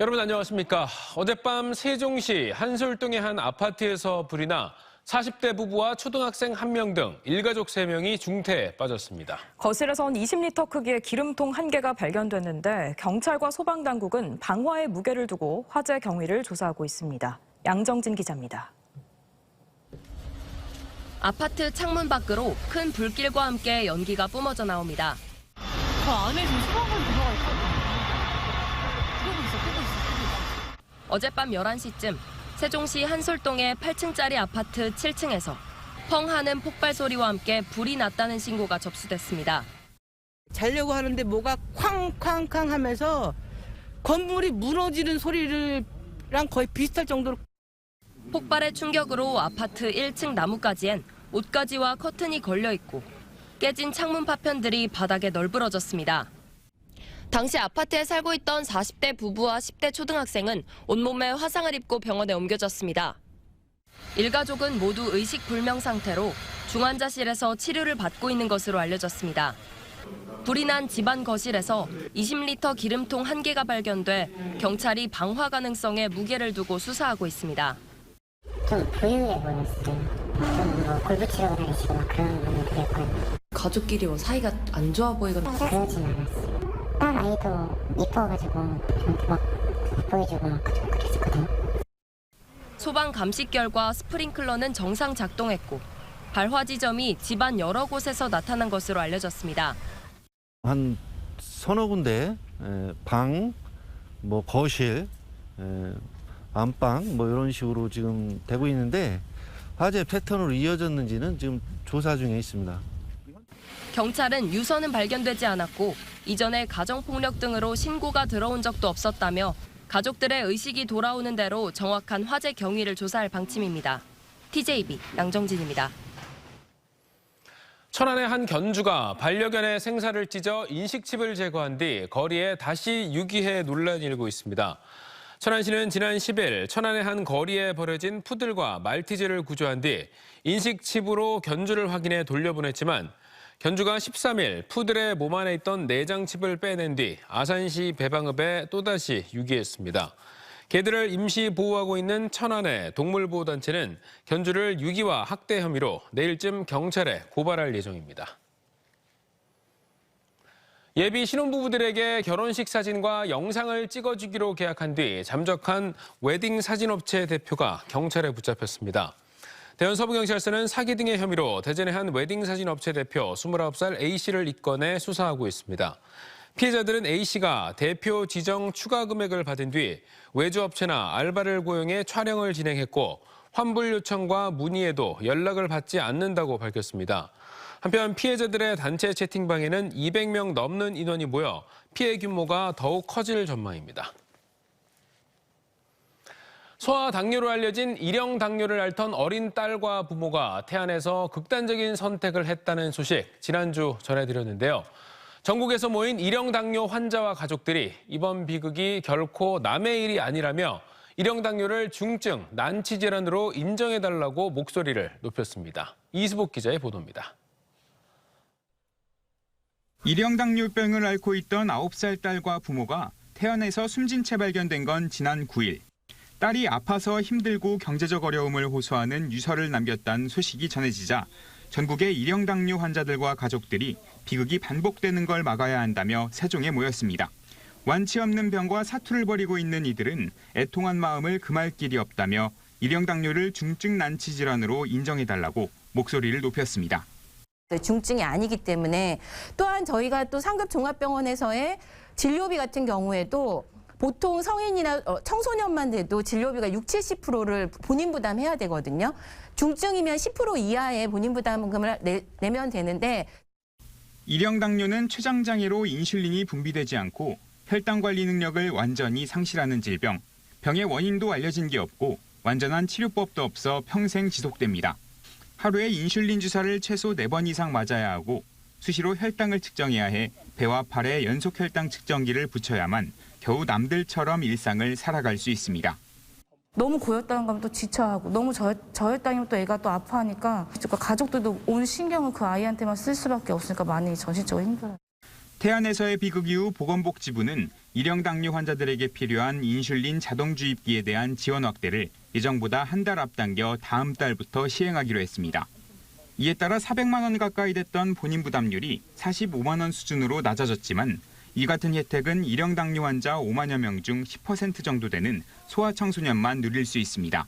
여러분 안녕하십니까. 어젯밤 세종시 한솔동의 한 아파트에서 불이 나 40대 부부와 초등학생 1명 등 일가족 3명이 중태에 빠졌습니다. 거실에선 20리터 크기의 기름통 한 개가 발견됐는데 경찰과 소방당국은 방화의 무게를 두고 화재 경위를 조사하고 있습니다. 양정진 기자입니다. 아파트 창문 밖으로 큰 불길과 함께 연기가 뿜어져 나옵니다. 저 안에 지금 소방관 들어가 있거든요. 끄고 있어, 끄고 있어, 끄고 있 어. 어젯밤 11시쯤 세종시 한솔동의 8층짜리 아파트 7층에서 펑 하는 폭발 소리와 함께 불이 났다는 신고가 접수됐습니다. 자려고 하는데 뭐가 쾅쾅쾅 하면서 건물이 무너지는 소리를랑 거의 비슷할 정도로 폭발의 충격으로 아파트 1층 나무가지엔 옷가지와 커튼이 걸려 있고 깨진 창문 파편들이 바닥에 널브러졌습니다. 당시 아파트에 살고 있던 40대 부부와 10대 초등학생은 온몸에 화상을 입고 병원에 옮겨졌습니다. 일가족은 모두 의식 불명 상태로 중환자실에서 치료를 받고 있는 것으로 알려졌습니다. 불이 난 집안 거실에서 20리터 기름통 한 개가 발견돼 경찰이 방화 가능성에 무게를 두고 수사하고 있습니다. 좀 부유해 보였어요. 좀뭐 골프치러 다니시거나 그런 분들이 있거든요. 가족끼리 뭐 사이가 안 좋아 보이거나 그러진 않았어요. 딸 아이도 이뻐가지고 저한테 막 보여주고 막좀 그랬었거든요. 소방 감식 결과 스프링클러는 정상 작동했고 발화 지점이 집안 여러 곳에서 나타난 것으로 알려졌습니다. 한 서너 군데 에, 방, 뭐 거실, 에, 안방 뭐 이런 식으로 지금 되고 있는데 화재 패턴으로 이어졌는지는 지금 조사 중에 있습니다. 경찰은 유서는 발견되지 않았고 이전에 가정폭력 등으로 신고가 들어온 적도 없었다며 가족들의 의식이 돌아오는 대로 정확한 화재 경위를 조사할 방침입니다. TJB 양정진입니다. 천안의 한 견주가 반려견의 생사를 찢어 인식칩을 제거한 뒤 거리에 다시 유기해 논란이 일고 있습니다. 천안시는 지난 10일 천안의 한 거리에 버려진 푸들과 말티즈를 구조한 뒤 인식칩으로 견주를 확인해 돌려보냈지만 견주가 13일 푸들의 몸 안에 있던 내장칩을 빼낸 뒤 아산시 배방읍에 또다시 유기했습니다. 개들을 임시 보호하고 있는 천안의 동물보호단체는 견주를 유기와 학대 혐의로 내일쯤 경찰에 고발할 예정입니다. 예비 신혼부부들에게 결혼식 사진과 영상을 찍어주기로 계약한 뒤 잠적한 웨딩 사진업체 대표가 경찰에 붙잡혔습니다. 대현 서부경찰서는 사기 등의 혐의로 대전의 한 웨딩 사진 업체 대표 29살 A씨를 입건해 수사하고 있습니다. 피해자들은 A씨가 대표 지정 추가 금액을 받은 뒤 외주업체나 알바를 고용해 촬영을 진행했고 환불 요청과 문의에도 연락을 받지 않는다고 밝혔습니다. 한편 피해자들의 단체 채팅방에는 200명 넘는 인원이 모여 피해 규모가 더욱 커질 전망입니다. 소아 당뇨로 알려진 일형 당뇨를 앓던 어린 딸과 부모가 태안에서 극단적인 선택을 했다는 소식 지난주 전해드렸는데요. 전국에서 모인 일형 당뇨 환자와 가족들이 이번 비극이 결코 남의 일이 아니라며 일형 당뇨를 중증 난치 질환으로 인정해달라고 목소리를 높였습니다. 이수복 기자의 보도입니다. 일형 당뇨병을 앓고 있던 9살 딸과 부모가 태안에서 숨진 채 발견된 건 지난 9일. 딸이 아파서 힘들고 경제적 어려움을 호소하는 유서를 남겼다는 소식이 전해지자 전국의 일형 당뇨 환자들과 가족들이 비극이 반복되는 걸 막아야 한다며 세종에 모였습니다. 완치 없는 병과 사투를 벌이고 있는 이들은 애통한 마음을 금할 길이 없다며 일형 당뇨를 중증 난치 질환으로 인정해달라고 목소리를 높였습니다. 중증이 아니기 때문에 또한 저희가 또 상급 종합병원에서의 진료비 같은 경우에도 보통 성인이나 어, 청소년만 돼도 진료비가 6, 70%를 본인 부담해야 되거든요. 중증이면 10% 이하의 본인 부담금을 내, 내면 되는데 일형 당뇨는 췌장 장애로 인슐린이 분비되지 않고 혈당 관리 능력을 완전히 상실하는 질병. 병의 원인도 알려진 게 없고 완전한 치료법도 없어 평생 지속됩니다. 하루에 인슐린 주사를 최소 4번 이상 맞아야 하고 수시로 혈당을 측정해야 해 배와 팔에 연속 혈당 측정기를 붙여야만 겨우 남들처럼 일상을 살아갈 수 있습니다. 너무 고였다는 거면 또 지쳐하고 너무 저, 저였다면 또 애가 또 아파하니까 그러니까 가족들도 온 신경을 그 아이한테만 쓸 수밖에 없으니까 많이 정신적으로 힘들어요. 태안에서의 비극 이후 보건복지부는 일형 당뇨 환자들에게 필요한 인슐린 자동 주입기에 대한 지원 확대를 예정보다 한 달 앞당겨 다음 달부터 시행하기로 했습니다. 이에 따라 400만 원 가까이 됐던 본인 부담률이 45만 원 수준으로 낮아졌지만 이 같은 혜택은 일형 당뇨 환자 5만여 명 중 10% 정도 되는 소아청소년만 누릴 수 있습니다.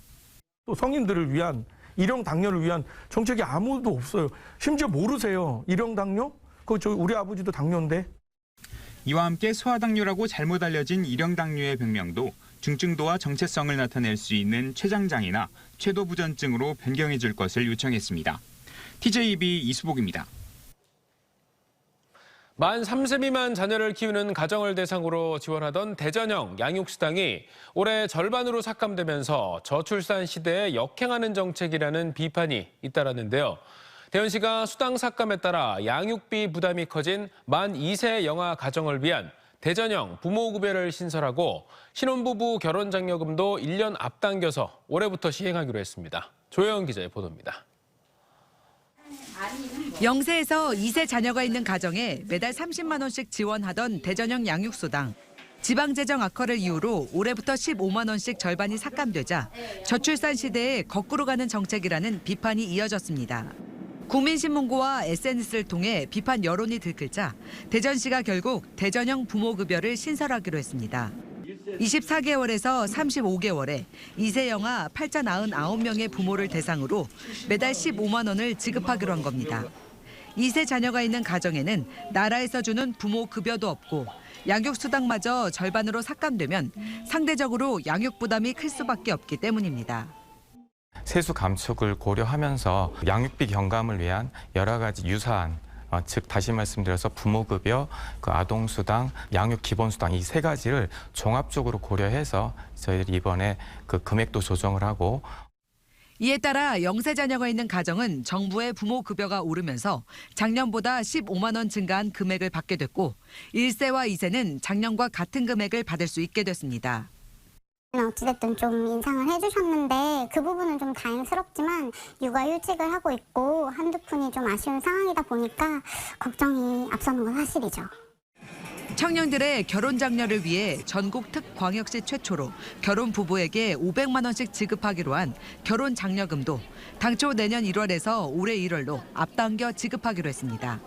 또 성인들을 위한 일형 당뇨를 위한 정책이 아무도 없어요. 심지어 모르세요. 일형 당뇨? 그거 저 우리 아버지도 당뇨인데. 이와 함께 소아당뇨라고 잘못 알려진 일형 당뇨의 병명도 중증도와 정체성을 나타낼 수 있는 췌장장이나 췌도부전증으로 변경해 줄 것을 요청했습니다. TJB 이수복입니다. 만 3세 미만 자녀를 키우는 가정을 대상으로 지원하던 대전형 양육수당이 올해 절반으로 삭감되면서 저출산 시대에 역행하는 정책이라는 비판이 잇따랐는데요. 대전시가 수당 삭감에 따라 양육비 부담이 커진 만 2세 영아 가정을 위한 대전형 부모급여를 신설하고 신혼부부 결혼장려금도 1년 앞당겨서 올해부터 시행하기로 했습니다. 조혜영 기자의 보도입니다. 0세에서 2세 자녀가 있는 가정에 매달 30만 원씩 지원하던 대전형 양육수당. 지방재정 악화를 이유로 올해부터 15만 원씩 절반이 삭감되자 저출산 시대에 거꾸로 가는 정책이라는 비판이 이어졌습니다. 국민신문고와 SNS를 통해 비판 여론이 들끓자 대전시가 결국 대전형 부모급여를 신설하기로 했습니다. 24개월에서 35개월에 2세 영아 899명의 부모를 대상으로 매달 15만 원을 지급하기로 한 겁니다. 2세 자녀가 있는 가정에는 나라에서 주는 부모 급여도 없고 양육 수당마저 절반으로 삭감되면 상대적으로 양육 부담이 클 수밖에 없기 때문입니다. 세수 감축을 고려하면서 양육비 경감을 위한 여러 가지 유사한 어, 즉 다시 말씀드려서 부모급여, 그 아동수당, 양육기본수당 이 세 가지를 종합적으로 고려해서 저희들이 이번에 그 금액도 조정을 하고 이에 따라 0세 자녀가 있는 가정은 정부의 부모 급여가 오르면서 작년보다 15만 원 증가한 금액을 받게 됐고 1세와 2세는 작년과 같은 금액을 받을 수 있게 됐습니다. 어찌됐든 좀 인상을 해주셨는데 그 부분은 좀 다행스럽지만 육아휴직을 하고 있고 한두 푼이 좀 아쉬운 상황이다 보니까 걱정이 앞서는 건 사실이죠. 청년들의 결혼 장려를 위해 전국 특광역시 최초로 결혼 부부에게 500만 원씩 지급하기로 한 결혼 장려금도 당초 내년 1월에서 올해 1월로 앞당겨 지급하기로 했습니다.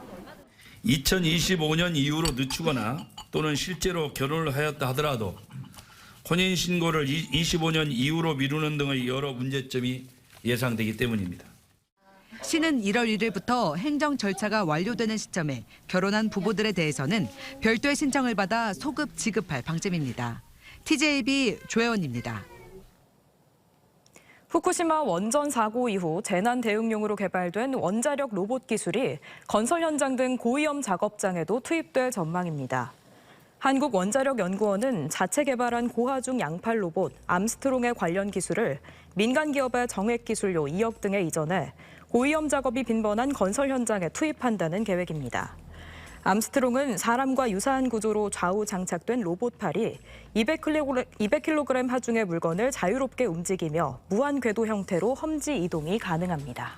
2025년 이후로 늦추거나 또는 실제로 결혼을 하였다 하더라도 혼인 신고를 25년 이후로 미루는 등의 여러 문제점이 예상되기 때문입니다. 시는 1월 1일부터 행정 절차가 완료되는 시점에 결혼한 부부들에 대해서는 별도의 신청을 받아 소급 지급할 방침입니다. TJB 조혜원입니다. 후쿠시마 원전 사고 이후 재난 대응용으로 개발된 원자력 로봇 기술이 건설 현장 등 고위험 작업장에도 투입될 전망입니다. 한국원자력연구원은 자체 개발한 고하중 양팔 로봇 암스트롱의 관련 기술을 민간 기업의 정액 기술료 2억 등에 이전해 고위험 작업이 빈번한 건설 현장에 투입한다는 계획입니다. 암스트롱은 사람과 유사한 구조로 좌우 장착된 로봇팔이 200kg, 200kg 하중의 물건을 자유롭게 움직이며 무한 궤도 형태로 험지 이동이 가능합니다.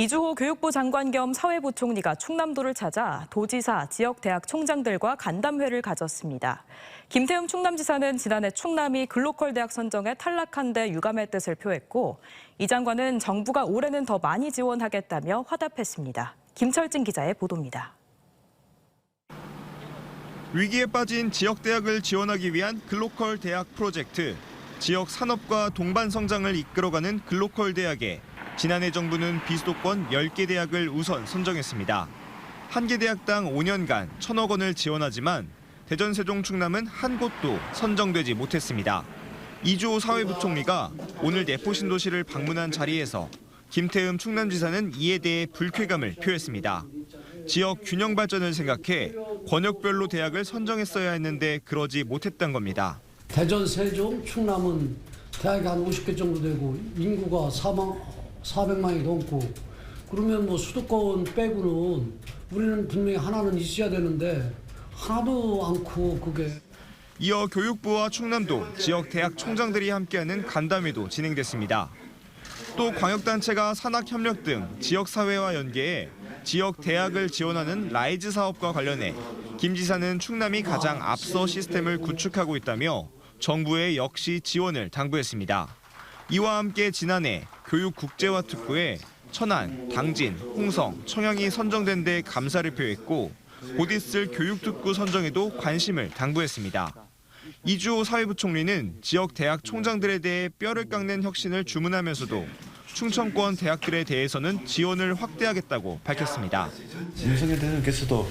이주호 교육부 장관 겸 사회부총리가 충남도를 찾아 도지사, 지역대학 총장들과 간담회를 가졌습니다. 김태흠 충남지사는 지난해 충남이 글로컬 대학 선정에 탈락한 데 유감의 뜻을 표했고 이 장관은 정부가 올해는 더 많이 지원하겠다며 화답했습니다. 김철진 기자의 보도입니다. 위기에 빠진 지역 대학을 지원하기 위한 글로컬 대학 프로젝트, 지역 산업과 동반 성장을 이끌어가는 글로컬 대학에 지난해 정부는 비수도권 10개 대학을 우선 선정했습니다. 한 개 대학당 5년간 1천억 원을 지원하지만 대전, 세종, 충남은 한 곳도 선정되지 못했습니다. 이주호 사회부총리가 오늘 내포 신도시를 방문한 자리에서 김태흠 충남지사는 이에 대해 불쾌감을 표했습니다. 지역 균형 발전을 생각해 권역별로 대학을 선정했어야 했는데 그러지 못했던 겁니다. 대전, 세종, 충남은 대학이 한 50개 정도 되고 인구가 4만, 400만이 넘고 그러면 뭐 수도권 빼고는 우리는 분명히 하나는 있어야 되는데 하나도 않고 그게 이어 교육부와 충남도 지역 대학 총장들이 함께하는 간담회도 진행됐습니다. 또 광역단체가 산학협력 등 지역사회와 연계해 지역 대학을 지원하는 라이즈 사업과 관련해 김 지사는 충남이 가장 앞서 시스템을 구축하고 있다며 정부에 역시 지원을 당부했습니다. 이와 함께 지난해 교육 국제화 특구에 천안, 당진, 홍성, 청양이 선정된 데 감사를 표했고 곧 있을 교육 특구 선정에도 관심을 당부했습니다. 이주호 사회부총리는 지역 대학 총장들에 대해 뼈를 깎는 혁신을 주문하면서도 충청권 대학들에 대해서는 지원을 확대하겠다고 밝혔습니다. 윤석열 대통령께서도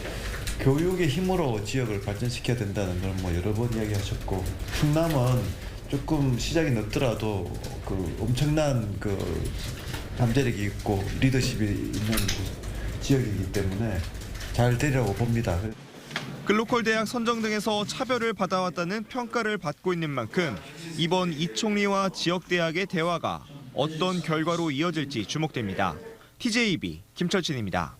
교육의 힘으로 지역을 발전시켜야 된다는 걸 뭐 여러 번 이야기하셨고 충남은 조금 시작이 늦더라도 그 엄청난 그 잠재력이 있고 리더십이 있는 그 지역이기 때문에 잘 되리라고 봅니다. 글로컬 대학 선정 등에서 차별을 받아왔다는 평가를 받고 있는 만큼 이번 이 총리와 지역 대학의 대화가 어떤 결과로 이어질지 주목됩니다. TJB 김철진입니다.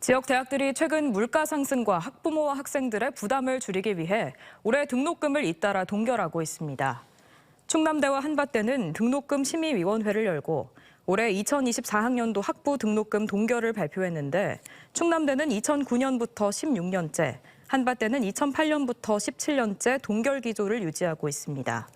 지역 대학들이 최근 물가 상승과 학부모와 학생들의 부담을 줄이기 위해 올해 등록금을 잇따라 동결하고 있습니다. 충남대와 한밭대는 등록금 심의위원회를 열고 올해 2024학년도 학부 등록금 동결을 발표했는데 충남대는 2009년부터 16년째, 한밭대는 2008년부터 17년째 동결 기조를 유지하고 있습니다.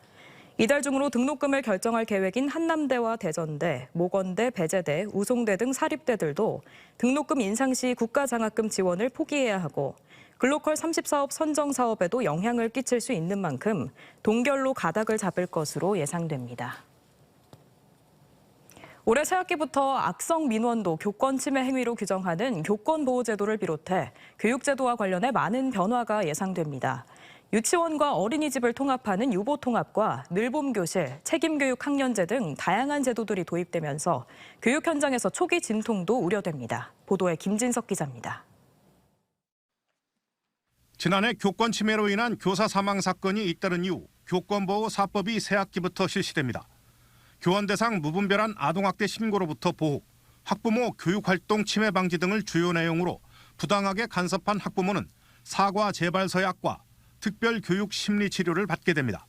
이달 중으로 등록금을 결정할 계획인 한남대와 대전대, 모건대, 배재대, 우송대 등 사립대들도 등록금 인상 시 국가장학금 지원을 포기해야 하고 글로컬 30사업 선정 사업에도 영향을 끼칠 수 있는 만큼 동결로 가닥을 잡을 것으로 예상됩니다. 올해 새학기부터 악성 민원도 교권 침해 행위로 규정하는 교권 보호 제도를 비롯해 교육 제도와 관련해 많은 변화가 예상됩니다. 유치원과 어린이집을 통합하는 유보통합과 늘봄교실, 책임교육 학년제 등 다양한 제도들이 도입되면서 교육 현장에서 초기 진통도 우려됩니다. 보도에 김진석 기자입니다. 지난해 교권 침해로 인한 교사 사망 사건이 잇따른 이후 교권보호 사법이 새학기부터 실시됩니다. 교원 대상 무분별한 아동학대 신고로부터 보호, 학부모 교육활동 침해 방지 등을 주요 내용으로 부당하게 간섭한 학부모는 사과 재발 서약과 특별 교육 심리 치료를 받게 됩니다.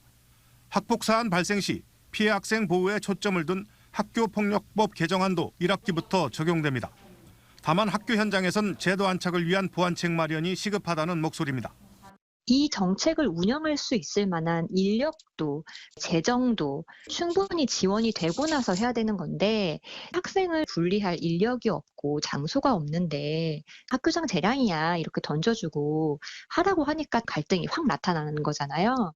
학폭 사안 발생 시 피해 학생 보호에 초점을 둔 학교폭력법 개정안도 1학기부터 적용됩니다. 다만 학교 현장에선 제도 안착을 위한 보완책 마련이 시급하다는 목소리입니다. 이 정책을 운영할 수 있을 만한 인력도 재정도 충분히 지원이 되고 나서 해야 되는 건데 학생을 분리할 인력이 없고 장소가 없는데 학교장 재량이야 이렇게 던져주고 하라고 하니까 갈등이 확 나타나는 거잖아요.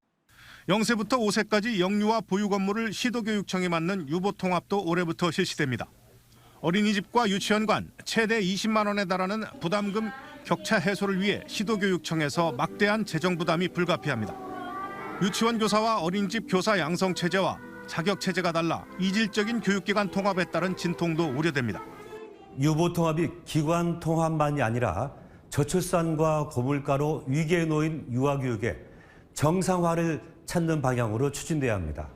0세부터 5세까지 영유아 보육 업무를 시도교육청에 맡는 유보통합도 올해부터 실시됩니다. 어린이집과 유치원 간 최대 20만 원에 달하는 부담금 격차 해소를 위해 시도교육청에서 막대한 재정 부담이 불가피합니다. 유치원 교사와 어린이집 교사 양성 체제와 자격 체제가 달라 이질적인 교육기관 통합에 따른 진통도 우려됩니다. 유보 통합이 기관 통합만이 아니라 저출산과 고물가로 위기에 놓인 유아 교육의 정상화를 찾는 방향으로 추진돼야 합니다.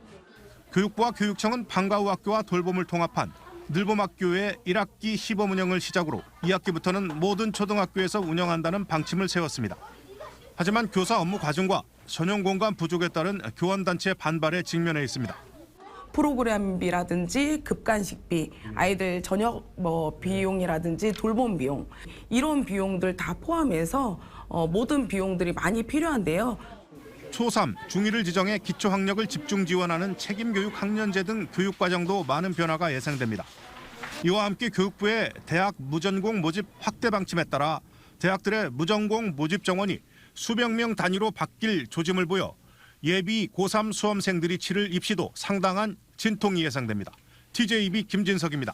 교육부와 교육청은 방과 후 학교와 돌봄을 통합한 늘봄학교의 1학기 시범 운영을 시작으로 2학기부터는 모든 초등학교에서 운영한다는 방침을 세웠습니다. 하지만 교사 업무 과중과 전용 공간 부족에 따른 교원단체 반발에 직면해 있습니다. 프로그램비라든지 급간식비, 아이들 저녁 뭐 비용이라든지 돌봄 비용 이런 비용들 다 포함해서 어, 모든 비용들이 많이 필요한데요. 초3, 중1을 지정해 기초학력을 집중 지원하는 책임교육 학년제 등 교육과정도 많은 변화가 예상됩니다. 이와 함께 교육부의 대학 무전공 모집 확대 방침에 따라 대학들의 무전공 모집 정원이 수백 명 단위로 바뀔 조짐을 보여 예비 고3 수험생들이 치를 입시도 상당한 진통이 예상됩니다. TJB 김진석입니다.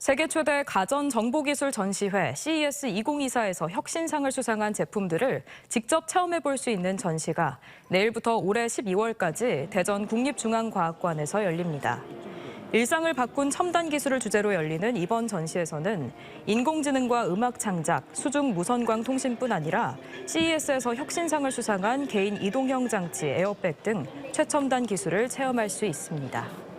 세계 최대 가전 정보기술 전시회 CES 2024에서 혁신상을 수상한 제품들을 직접 체험해 볼 수 있는 전시가 내일부터 올해 12월까지 대전 국립중앙과학관에서 열립니다. 일상을 바꾼 첨단 기술을 주제로 열리는 이번 전시에서는 인공지능과 음악 창작, 수중 무선광 통신뿐 아니라 CES에서 혁신상을 수상한 개인 이동형 장치 에어백 등 최첨단 기술을 체험할 수 있습니다.